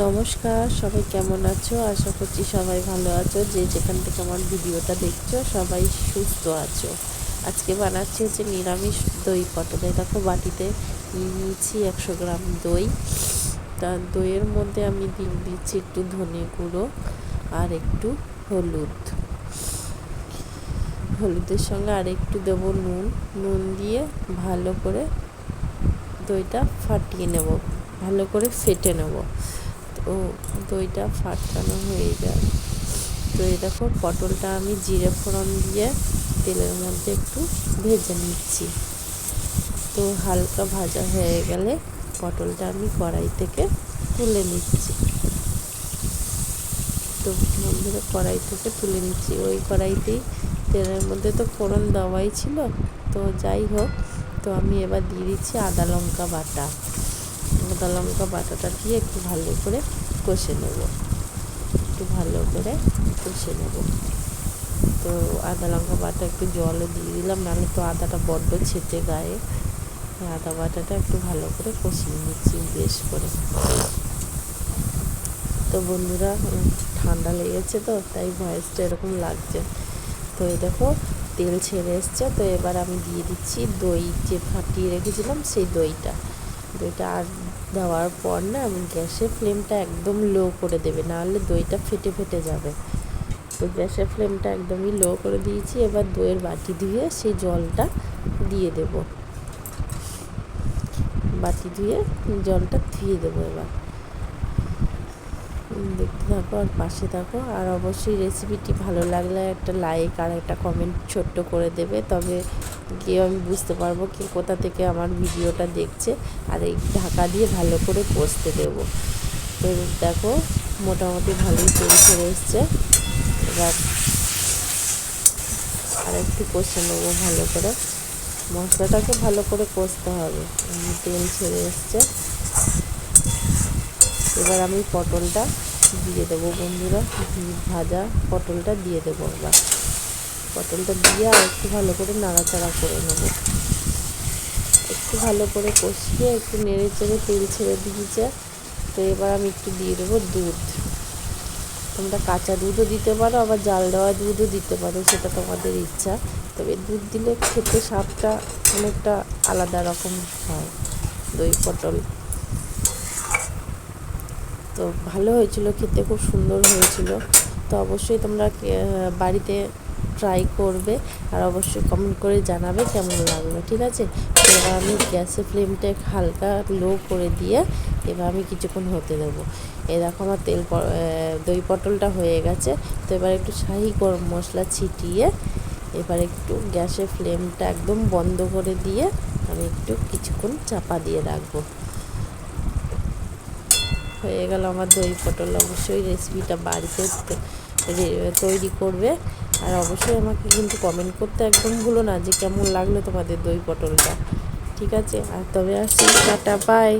নমস্কার, সবাই কেমন আছো? আশা করছি সবাই ভালো আছো। যে যেখান থেকে আমার ভিডিওটা দেখছ, সবাই সুস্থ আছো। আজকে বানাচ্ছি হচ্ছে নিরামিষ দই পটল। দেখো বাটিতে নিয়েছি একশো গ্রাম দই। তা দইয়ের মধ্যে আমি দিয়ে দিচ্ছি একটু ধনে গুঁড়ো আর একটু হলুদ। হলুদের সঙ্গে আর একটু দেবো নুন। নুন দিয়ে ভালো করে দইটা ফাটিয়ে নেব, ভালো করে ফেটে নেব। তো দইটা ফাটানো হয়ে যায় তো এই দেখো, পটলটা আমি জিরে ফোড়ন দিয়ে তেলের মধ্যে একটু ভেজে নিচ্ছি। তো হালকা ভাজা হয়ে গেলে পটলটা আমি কড়াই থেকে তুলে নিচ্ছি। তো বন্ধুরা, কড়াই থেকে তুলে নিচ্ছি। ওই কড়াইতেই তেলের মধ্যে তো ফোড়ন দেওয়াই ছিল। তো যাই হোক, তো আমি এবার দিয়ে দিচ্ছি আদা লঙ্কা বাটা। আদা লঙ্কা বাটাটা দিয়ে একটু ভালো করে কষে নেব। একটু ভালো করে কষে নেব। তো আদা লঙ্কা বাটা একটু জলও দিয়ে দিলাম, নাহলে তো আদাটা বড্ড ছেটে গায়ে। আদা বাটাটা একটু ভালো করে কষিয়ে নিচ্ছি বেশ করে। তো বন্ধুরা, ঠান্ডা লেগেছে তো, তাই ভয়েসটা এরকম লাগছে। তো এই দেখো, তেল ছেড়ে এসছে, তো এবার আমি দিয়ে দিচ্ছি দই যে ফাটিয়ে রেখেছিলাম, সেই দইটা। দইটা আর দেওয়ার পর না গ্যাসের ফ্লেমটা একদম লো করে দেবে, নাহলে দইটা ফেটে ফেটে যাবে। তো গ্যাসের ফ্লেমটা একদমই লো করে দিয়েছি, এবার দইয়ের বাটি ধুয়ে সেই জলটা দিয়ে দেব। বাটি ধুয়ে জলটা ধুয়ে দেবো এবার। দেখতে থাকো আর পাশে থাকো। আর অবশ্যই রেসিপিটি ভালো লাগলে একটা লাইক আর একটা কমেন্ট ছোট্ট করে দেবে। তবে গিয়ে আমি বুঝতে পারব কি কোথা থেকে আমার ভিডিওটা দেখছে। আর এই ঢাকা দিয়ে ভালো করে কষতে দেবো। তো দেখো, মোটামুটি ভালোই তেল ছেড়ে এসছে। এবার আর একটু কষে নেব ভালো করে। মশলাটাকে ভালো করে কষতে হবে। তেল ছেড়ে এসছে। এবার আমি পটলটা দিয়ে দেবো বন্ধুরা। ভাজা পটলটা দিয়ে দেবো এবার। পটলটা দিয়ে আর একটু ভালো করে নাড়াচাড়া করে নেব। একটু ভালো করে কষিয়ে একটু নেড়ে চেড়ে তেল ছেড়ে দিয়েছে। তো এবার আমি একটু দিয়ে দেবো দুধ। তোমরা কাঁচা দুধও দিতে পারো, আবার জাল দেওয়া দুধও দিতে পারো, সেটা তোমাদের ইচ্ছা। তবে দুধ দিলে খেতে স্বাদটা অনেকটা আলাদা রকম হয় দই পটল। তো ভালো হয়েছিল, খেতে খুব সুন্দর হয়েছিল। তো অবশ্যই তোমরা বাড়িতে ট্রাই করবে আর অবশ্যই কমেন্ট করে জানাবে কেমন লাগল, ঠিক আছে? এবার আমি গ্যাসের ফ্লেমটা হালকা লো করে দিয়ে এবার আমি কিছুক্ষণ হতে দেবো। এ দেখো আমার তেল দই পটলটা হয়ে গেছে। তো এবার একটু শাহি গরম মশলা ছিটিয়ে এবার একটু গ্যাসের ফ্লেমটা একদম বন্ধ করে দিয়ে আমি একটু কিছুক্ষণ চাপা দিয়ে রাখব। হয়ে গেল আমার দই পটল। অবশ্যই রেসিপিটা বাড়িতে তৈরি করবে। আর অবশ্যই আমাকে কিন্তু কমেন্ট করতে একদম ভুলো না যে কেমন লাগল তোমাদের দই পটলটা। ঠিক আছে? আর তবে আসি টাটা বাই